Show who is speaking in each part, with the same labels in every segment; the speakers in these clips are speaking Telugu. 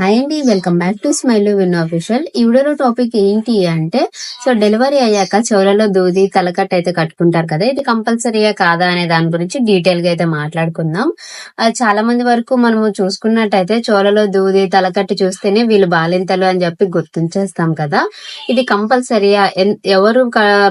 Speaker 1: హాయ్ అండి welcome back to smile win official ఈ వీడియోలో టాపిక్ ఏంటి అంటే సో డెలివరీ అయ్యాక చెవులలో దూది తలకట్ట అయితే కట్టుకుంటారు కదా ఇది కంపల్సరీయా కాదా అనే దాని గురించి డీటెయిల్గా అయితే మాట్లాడుకుందాం. చాలా మంది వరకు మనము చూసుకున్నట్టయితే చెవులలో దూది తలకట్టు చూస్తేనే వీళ్ళు బాలింతలు అని చెప్పి గుర్తించేస్తాం కదా. ఇది కంపల్సరీయా ఎవరు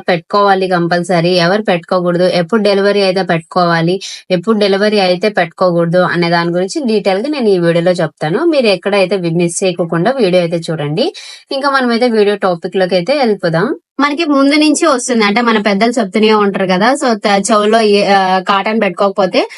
Speaker 1: పెట్టుకోవాలి కంపల్సరీ ఎవరు పెట్టుకోకూడదు ఎప్పుడు డెలివరీ అయితే పెట్టుకోవాలి ఎప్పుడు డెలివరీ అయితే పెట్టుకోకూడదు అనే దాని గురించి డీటెయిల్గా నేను ఈ వీడియోలో చెప్తాను. మీరు ఎక్కడైతే మిస్ చేయకుండా వీడియో అయితే చూడండి. ఇంకా మనమైతే వీడియో టాపిక్లోకి అయితే వెళ్ళిపోదాం. మనకి ముందు నుంచి వస్తుంది. అంటే మన పెద్దలు చెప్తూనే ఉంటారు కదా. సో చెవులో కాటన్ పెట్టుకోకపోతే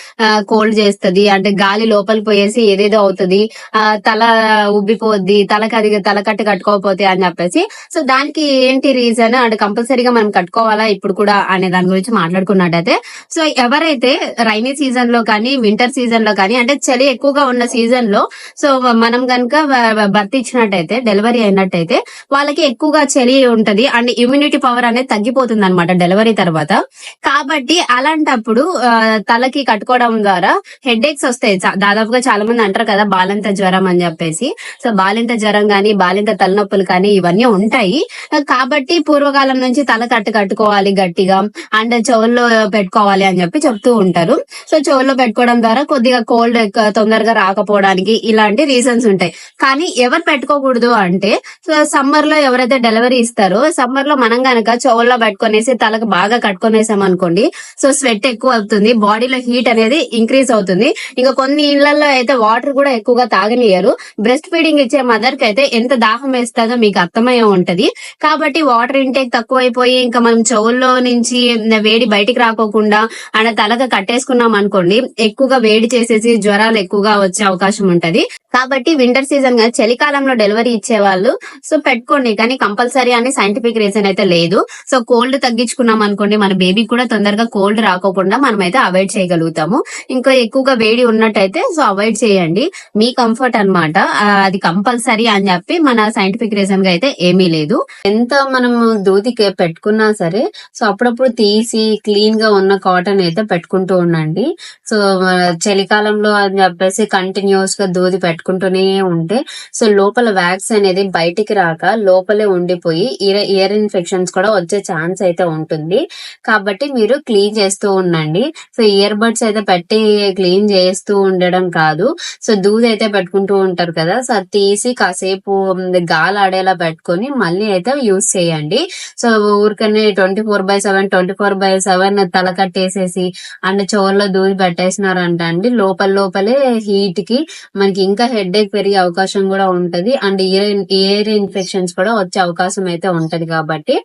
Speaker 1: కోల్డ్ చేస్తది. అంటే గాలి లోపలికి పోయేసి ఏదేదో అవుతుంది. ఆ, తల ఉబ్బిపోద్ది. తలకి అది తలకట్టు కట్టుకోకపోతే అని చెప్పేసి. సో దానికి ఏంటి రీజన్ అంటే కంపల్సరీగా మనం కట్టుకోవాలా? ఇప్పుడు కూడా అనే దాని గురించి మాట్లాడుకున్నట్టయితే. సో ఎవరైతే రైనీ సీజన్లో కానీ వింటర్ సీజన్లో కానీ అంటే చలి ఎక్కువగా ఉన్న సీజన్లో సో మనం కనుక భర్తీ ఇచ్చినట్టయితే డెలివరీ అయినట్టయితే వాళ్ళకి ఎక్కువగా చలి ఉంటది. అండ్ ఇమ్యూనిటీ పవర్ అనేది తగ్గిపోతుంది అనమాట డెలివరీ తర్వాత. కాబట్టి అలాంటప్పుడు తలకి కట్టుకోవడం ద్వారా హెడ్ ఏక్స్ వస్తాయి దాదాపుగా చాలా మంది అంటారు కదా బాలింత జ్వరం అని చెప్పేసి. సో బాలింత జ్వరం కానీ బాలింత తలనొప్పులు కానీ ఇవన్నీ ఉంటాయి. కాబట్టి పూర్వకాలం నుంచి తల కట్టు కట్టుకోవాలి గట్టిగా. అండ్ చెవుల్లో పెట్టుకోవాలి అని చెప్పి చెప్తూ ఉంటారు. సో చెవుల్లో పెట్టుకోవడం ద్వారా కొద్దిగా కోల్డ్ తొందరగా రాకపోవడానికి ఇలాంటి రీజన్స్ ఉంటాయి. కానీ ఎవరు పెట్టుకోకూడదు అంటే సో సమ్మర్లో ఎవరైతే డెలివరీ ఇస్తారో సమ్మర్లో మనం గనక చెవుల్లో పెట్టుకునేసి తలకు బాగా కట్టుకునేసాం అనుకోండి సో స్వెట్ ఎక్కువ అవుతుంది బాడీలో హీట్ అనేది ఇంక్రీజ్ అవుతుంది. ఇంకా కొన్ని ఇళ్ళలో అయితే వాటర్ కూడా ఎక్కువగా తాగనియరు బ్రెస్ట్ ఫీడింగ్ ఇచ్చే మదర్కి అయితే ఎంత దాహం వేస్తుందో మీకు అర్థమయ్యే ఉంటది. కాబట్టి వాటర్ ఇంటేక్ తక్కువైపోయి ఇంకా మనం చెవుల్లో నుంచి వేడి బయటికి రాకోకుండా అండ్ తలక కట్టేసుకున్నాం అనుకోండి ఎక్కువగా వేడి చేసేసి జ్వరాలు ఎక్కువగా వచ్చే అవకాశం ఉంటది. కాబట్టి వింటర్ సీజన్గా చలికాలంలో డెలివరీ ఇచ్చేవాళ్ళు. సో పెట్టుకోండి కానీ కంపల్సరీ అని సైంటిఫిక్ రీజన్ అయితే లేదు. సో కోల్డ్ తగ్గించుకున్నాం అనుకోండి మన బేబీ కూడా తొందరగా కోల్డ్ రాకోకుండా మనం అయితే అవాయిడ్ చేయగలుగుతాము. ఇంకా ఎక్కువగా వేడి ఉన్నట్టయితే సో అవాయిడ్ చేయండి. మీ కంఫర్ట్ అన్నమాట. అది కంపల్సరీ అని చెప్పి మన సైంటిఫిక్ రీజన్గా అయితే ఏమీ లేదు. ఎంత మనం దూదికి పెట్టుకున్నా సరే సో అప్పుడప్పుడు తీసి క్లీన్గా ఉన్న కాటన్ అయితే పెట్టుకుంటూ ఉండండి. సో చలికాలంలో అని చెప్పేసి కంటిన్యూస్గా దూది పెట్టుకుంటూనే ఉంటే సో లోపల వ్యాక్స్ అనేది బయటికి రాక లోపలే ఉండిపోయి ఇయర్ ఇయర్ ఇన్ఫెక్షన్స్ కూడా వచ్చే ఛాన్స్ అయితే ఉంటుంది. కాబట్టి మీరు క్లీన్ చేస్తూ ఉండండి. సో ఇయర్ బడ్స్ అయితే పెట్టి క్లీన్ చేస్తూ ఉండడం కాదు. సో దూది అయితే పెట్టుకుంటూ ఉంటారు కదా సో అది తీసి కాసేపు గాలి ఆడేలా పెట్టుకొని మళ్ళీ అయితే యూస్ చేయండి. సో ఊరికనే twenty four by seven twenty four by seven తల కట్టేసేసి అండ్ చెవుల్లో దూది పెట్టేసినారంట అండి లోపల లోపలే హీట్కి మనకి ఇంకా హెడ్ ఏక్ పెరిగే అవకాశం కూడా ఉంటది. అండ్ ఇయర్ ఇయర్ ఇన్ఫెక్షన్స్ కూడా వచ్చే అవకాశం అయితే ఉంటది కాబట్టి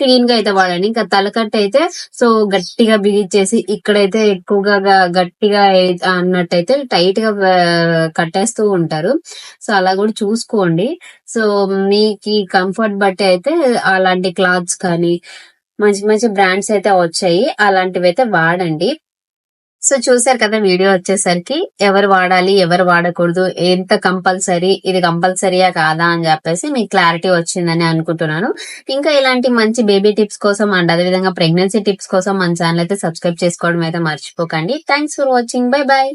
Speaker 1: క్లీన్గా అయితే వాడండి. ఇంకా తలకట్ట అయితే సో గట్టిగా బిగించేసి ఇక్కడైతే ఎక్కువగా గట్టిగా అన్నట్టయితే టైట్గా కట్టేస్తూ ఉంటారు. సో అలా కూడా చూసుకోండి. సో మీకు కంఫర్ట్ బట్టి అయితే అలాంటి క్లాత్స్ కానీ మంచి మంచి బ్రాండ్స్ అయితే వచ్చాయి. అలాంటివి అయితే వాడండి. సో చూసారు కదా వీడియో వచ్చేసరికి ఎవరు వాడాలి ఎవరు వాడకూడదు ఎంత కంపల్సరీ ఇది కంపల్సరీయా కాదా అని చెప్పేసి మీకు క్లారిటీ వచ్చిందని అనుకుంటున్నాను. ఇంకా ఇలాంటి మంచి బేబీ టిప్స్ కోసం అండ్ అదేవిధంగా ప్రెగ్నెన్సీ టిప్స్ కోసం మన ఛానల్ అయితే సబ్స్క్రైబ్ చేసుకోవడం అయితే మర్చిపోకండి. Thanks for watching. Bye bye.